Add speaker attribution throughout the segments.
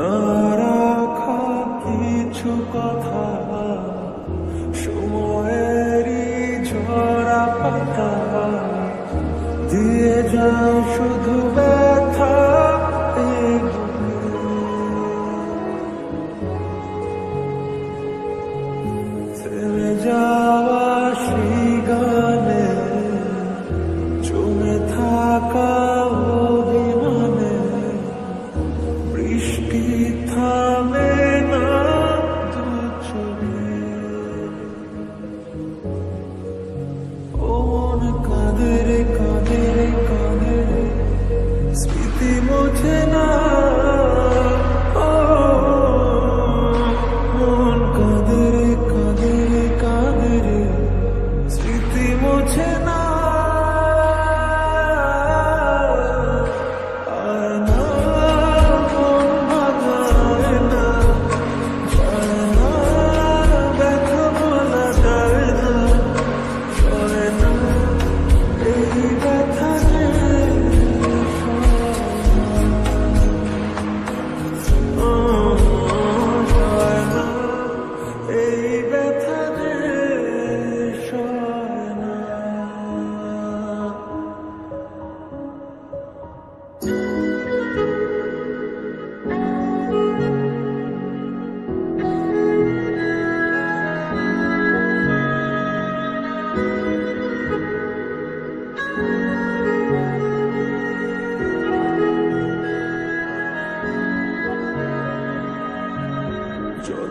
Speaker 1: রাখা কিছু কথা সময়েরই ঝরা পাতা। দিয়ে যাও শুধু ব্যা ishq tha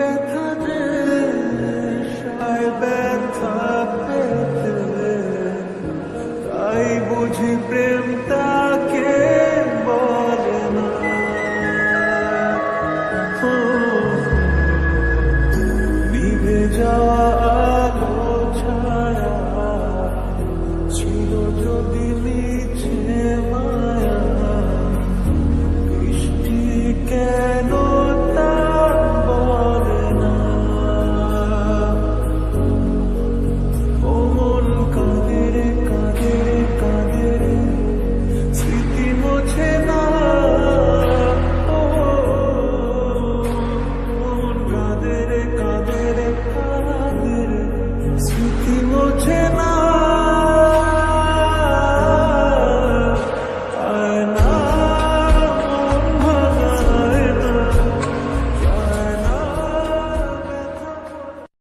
Speaker 1: ব্যথা যে ব্যথা পেতে তাই বুঝি প্রেম তাকে বলে না নিভে যাও